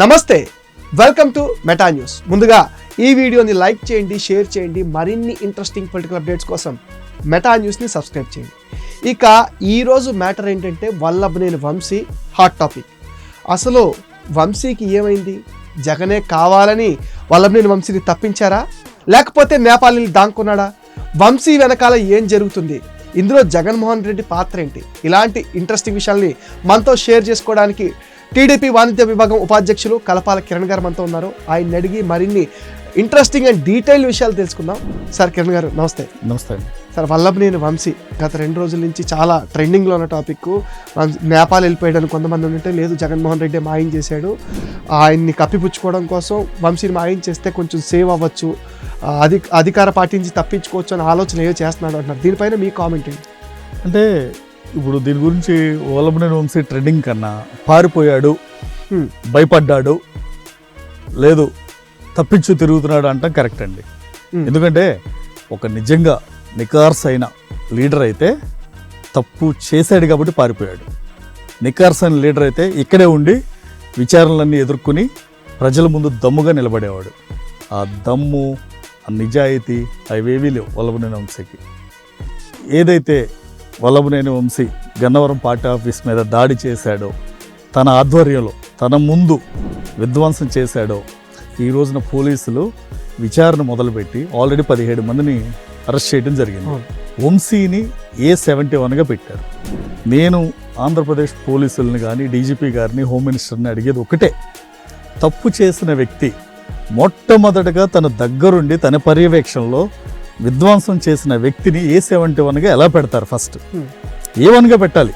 నమస్తే welcome to meta news ముందుగా ఈ వీడియోని లైక్ చేయండి షేర్ చేయండి మరిన్ని ఇంట్రెస్టింగ్ పొలిటికల్ అప్డేట్స్ కోసం మెటా న్యూస్ని సబ్స్క్రైబ్ చేయండి. ఇక ఈరోజు మ్యాటర్ ఏంటంటే వల్లభనేని వంశీ హాట్ టాపిక్ అసలు వంశీకి ఏమైంది? జగనే కావాలని వల్లభనేని వంశీని తప్పించారా? లేకపోతే నేపాలిని దాంకున్నాడా? వంశీ వెనకాల ఏం జరుగుతుంది? ఇందులో జగన్మోహన్ రెడ్డి పాత్ర ఏంటి? ఇలాంటి ఇంట్రెస్టింగ్ విషయాల్ని మనతో షేర్ చేసుకోవడానికి టీడీపీ వాణిజ్య విభాగం ఉపాధ్యక్షులు కలపాల కిరణ్ గారు మనతో ఉన్నారు. ఆయన అడిగి మరిన్ని ఇంట్రెస్టింగ్ అండ్ డీటెయిల్ విషయాలు తెలుసుకుందాం. సార్ కిరణ్ గారు నమస్తే. నమస్తే సార్ వల్లభనేని వంశీ గత రెండు రోజుల నుంచి చాలా ట్రెండింగ్లో ఉన్న టాపిక్. నేపాల్ వెళ్ళిపోయాడని కొంతమంది ఉంటే లేదు జగన్మోహన్ రెడ్డి మాయం చేశాడు. ఆయన్ని కప్పిపుచ్చుకోవడం కోసం వంశీని మాయం చేస్తే కొంచెం సేవ్ అవ్వచ్చు. అధి అధికార పార్టీ నుంచి తప్పించుకోవచ్చు అనే ఆలోచన ఏదో చేస్తున్నాడు అంటున్నారు. దీనిపైన మీ కామెంట్ ఏంటి? అంటే ఇప్పుడు దీని గురించి ఓలబనేని వంశీ ట్రెండింగ్ కన్నా పారిపోయాడు. భయపడ్డాడు లేదు తప్పించు తిరుగుతున్నాడు అంటాం కరెక్ట్ అండి. ఎందుకంటే ఒక నిజంగా నికార్స్ అయిన లీడర్ అయితే తప్పు చేశాడు కాబట్టి పారిపోయాడు నికార్స్ అయిన లీడర్ అయితే ఇక్కడే ఉండి విచారణలన్నీ ఎదుర్కొని ప్రజల ముందు దమ్ముగా నిలబడేవాడు ఆ దమ్ము ఆ నిజాయితీ అవేవీ లేవు వల్లభనేని వంశీకి ఏదైతే వల్లభనేని వంశీ గన్నవరం పార్టీ ఆఫీస్ మీద దాడి చేశాడో. తన ఆధ్వర్యంలో తన ముందు విధ్వంసం చేశాడో. ఈ రోజున పోలీసులు విచారణ మొదలుపెట్టి ఆల్రెడీ పదిహేడు మందిని అరెస్ట్ చేయడం జరిగింది. వంశీని ఏ సెవెంటీ వన్గా పెట్టారు? నేను ఆంధ్రప్రదేశ్ పోలీసుల్ని కానీ డీజీపీ గారిని హోమ్ మినిస్టర్ని అడిగేది ఒకటే. తప్పు చేసిన వ్యక్తి మొట్టమొదటగా తన దగ్గరుండి తన పర్యవేక్షణలో విధ్వంసం చేసిన వ్యక్తిని ఏ సెవెంటీ వన్గా ఎలా పెడతారు ఫస్ట్. ఏ వన్గా పెట్టాలి?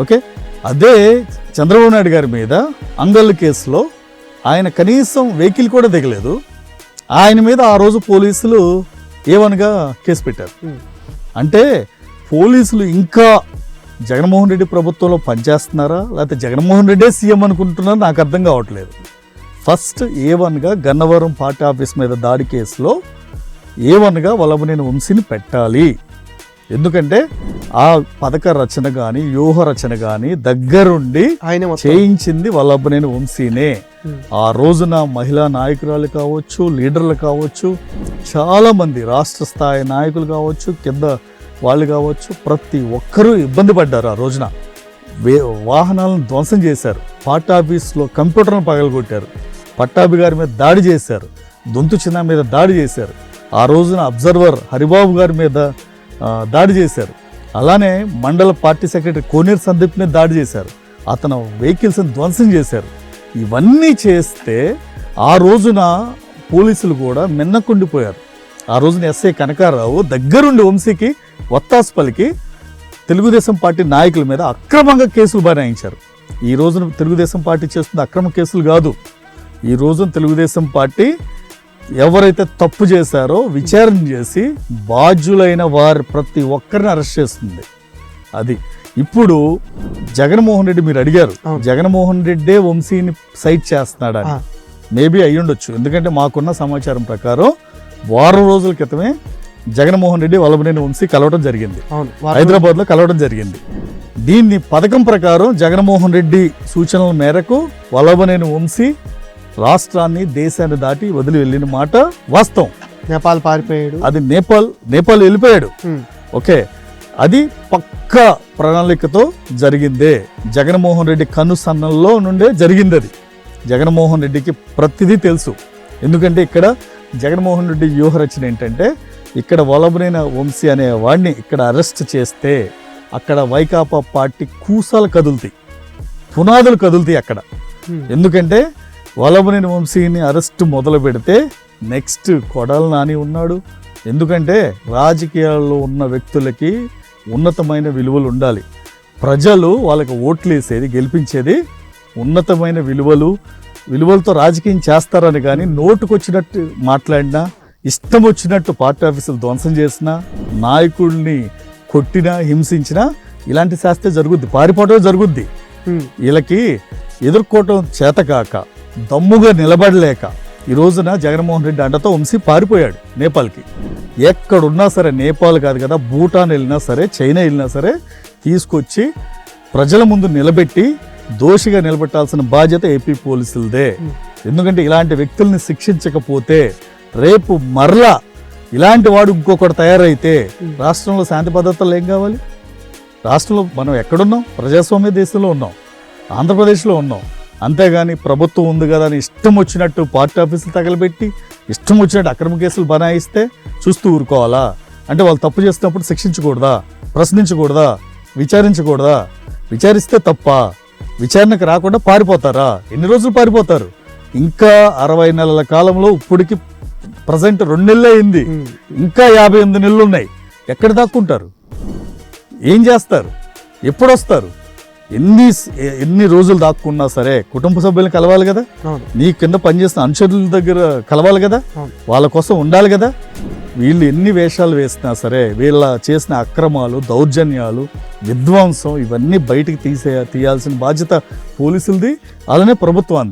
ఓకే? అదే చంద్రబాబు నాయుడు గారి మీద అంగళ్ళు కేసులో ఆయన కనీసం వెహికల్ కూడా దిగలేదు. ఆయన మీద ఆ రోజు పోలీసులు ఏ వన్గా కేసు పెట్టారు? Hmm. అంటే పోలీసులు ఇంకా జగన్మోహన్ రెడ్డి ప్రభుత్వంలో పనిచేస్తున్నారా? లేకపోతే జగన్మోహన్ రెడ్డే సీఎం అనుకుంటున్నారా? నాకు అర్థం కావట్లేదు. ఫస్ట్ ఏ వన్గా గన్నవరం పార్టీ ఆఫీస్ మీద దాడి కేసులో ఏ వన్గా వల్లభనేని వంశీని పెట్టాలి. ఎందుకంటే ఆ పథక రచన కానీ వ్యూహ రచన కానీ దగ్గరుండి ఆయన చేయించింది వల్లభనేని వంశీనే. ఆ రోజున మహిళా నాయకురాలు కావచ్చు లీడర్లు కావచ్చు చాలా మంది రాష్ట్ర స్థాయి నాయకులు కావచ్చు కింద వాళ్ళు కావచ్చు ప్రతి ఒక్కరూ ఇబ్బంది పడ్డారు ఆ రోజున. వే వాహనాలను ధ్వంసం చేశారు. పార్టీ ఆఫీస్లో కంప్యూటర్ను పగలగొట్టారు. పట్టాభి గారి మీద దాడి చేశారు. దొంతు చిన్న మీద దాడి చేశారు. ఆ రోజున అబ్జర్వర్ హరిబాబు గారి మీద దాడి చేశారు. అలానే మండల పార్టీ సెక్రటరీ కోనేరు సందీప్ మీద దాడి చేశారు. అతను వెహికల్స్ని ధ్వంసం చేశారు. ఇవన్నీ చేస్తే ఆ రోజున పోలీసులు కూడా మిన్నకుండిపోయారు. ఆ రోజున ఎస్ఐ కనకారావు దగ్గరుండి వంశీకి వత్తాసు పలికి తెలుగుదేశం పార్టీ నాయకుల మీద అక్రమంగా కేసులు బనాయించారు. ఈ రోజున తెలుగుదేశం పార్టీ చేస్తున్న అక్రమ కేసులు కాదు. ఈ రోజున తెలుగుదేశం పార్టీ ఎవరైతే తప్పు చేశారో విచారణ చేసి బాధ్యులైన వారి ప్రతి ఒక్కరిని అరెస్ట్ చేస్తుంది. అది ఇప్పుడు జగన్మోహన్ రెడ్డి మీరు అడిగారు. జగన్మోహన్ రెడ్డే వంశీని సైట్ చేస్తున్నాడా? ఆ. మేబీ అయ్యుండొచ్చు ఎందుకంటే మాకున్న సమాచారం ప్రకారం వారం రోజుల క్రితమే జగన్మోహన్ రెడ్డి వల్లభనేని వంశీ కలవడం జరిగింది. అవును. వారు- హైదరాబాద్లో కలవడం జరిగింది. దీన్ని పథకం ప్రకారం జగన్మోహన్ రెడ్డి సూచనల మేరకు వల్లభనేని వంశీ రాష్ట్రాన్ని దేశాన్ని దాటి వదిలి వెళ్ళిన మాట వాస్తవం. నేపాల్ పారిపోయాడు. అది నేపాల్ నేపాల్ వెళ్ళిపోయాడు. ఓకే. అది పక్క ప్రణాళికతో జరిగిందే. జగన్మోహన్ రెడ్డి కనుసన్నల్లో నుండే జరిగింది అది జగన్మోహన్ రెడ్డికి ప్రతిదీ తెలుసు. ఎందుకంటే ఇక్కడ జగన్మోహన్ రెడ్డి వ్యూహ రచన ఏంటంటే ఇక్కడ వలబనైన వంశీ అనే వాడిని ఇక్కడ అరెస్ట్ చేస్తే అక్కడ వైకాపా పార్టీ కూసాలు కదులుతాయి. పునాదులు కదులుతాయి అక్కడ. ఎందుకంటే వల్లభనేని వంశీని అరెస్ట్ మొదలు పెడితే నెక్స్ట్ కొడాల నాని ఉన్నాడు. ఎందుకంటే రాజకీయాల్లో ఉన్న వ్యక్తులకి ఉన్నతమైన విలువలు ఉండాలి. ప్రజలు వాళ్ళకి ఓట్లు వేసేది గెలిపించేది ఉన్నతమైన విలువలు విలువలతో రాజకీయం చేస్తారని కానీ నోటుకొచ్చినట్టు మాట్లాడినా ఇష్టం వచ్చినట్టు పార్టీ ఆఫీసులు ధ్వంసం చేసినా నాయకుడిని కొట్టినా హింసించినా ఇలాంటి శాస్త్రే జరుగుద్ది. పారిపోవటం జరుగుద్ది. వీళ్ళకి ఎదుర్కోవటం చేతకాక దమ్ముగా నిలబడలేక ఈ రోజున జగన్మోహన్ రెడ్డి అండతో వంశీ పారిపోయాడు నేపాల్కి. ఎక్కడున్నా సరే నేపాల్ కాదు కదా భూటాన్ వెళ్ళినా సరే చైనా వెళ్ళినా సరే తీసుకొచ్చి ప్రజల ముందు నిలబెట్టి దోషిగా నిలబెట్టాల్సిన బాధ్యత ఏపీ పోలీసులదే. ఎందుకంటే ఇలాంటి వ్యక్తుల్ని శిక్షించకపోతే రేపు మరలా ఇలాంటి వాడు ఇంకొకటి తయారైతే రాష్ట్రంలో శాంతి భద్రతలు ఏం కావాలి? రాష్ట్రంలో మనం ఎక్కడున్నాం? ప్రజాస్వామ్య దేశంలో ఉన్నాం. ఆంధ్రప్రదేశ్లో ఉన్నాం. అంతేగాని ప్రభుత్వం ఉంది కదా అని ఇష్టం వచ్చినట్టు పార్టీ ఆఫీసులు తగలబెట్టి ఇష్టం వచ్చినట్టు అక్రమ కేసులు బనాయిస్తే చూస్తూ ఊరుకోవాలా? అంటే వాళ్ళు తప్పు చేసినప్పుడు శిక్షించకూడదా? ప్రశ్నించకూడదా? విచారించకూడదా? విచారిస్తే తప్ప? విచారణకు రాకుండా పారిపోతారా? ఎన్ని రోజులు పారిపోతారు? ఇంకా అరవై నెలల కాలంలో ఇప్పటికి ప్రజెంట్ రెండు నెలలే అయింది. ఇంకా యాభై ఎనిమిది నెలలు ఉన్నాయి ఎక్కడ దాక్కుంటారు? ఏం చేస్తారు? ఎప్పుడు వస్తారు ఎన్ని ఎన్ని రోజులు దాక్కున్నా సరే కుటుంబ సభ్యులను కలవాలి కదా? నీ కింద పనిచేస్తున్న అనుచరుల దగ్గర కలవాలి కదా. వాళ్ళ కోసం ఉండాలి కదా? వీళ్ళు ఎన్ని వేషాలు వేసినా సరే వీళ్ళ చేసిన అక్రమాలు దౌర్జన్యాలు విధ్వంసం ఇవన్నీ బయటికి తీసే తీయాల్సిన బాధ్యత పోలీసులది అలానే ప్రభుత్వాన్ని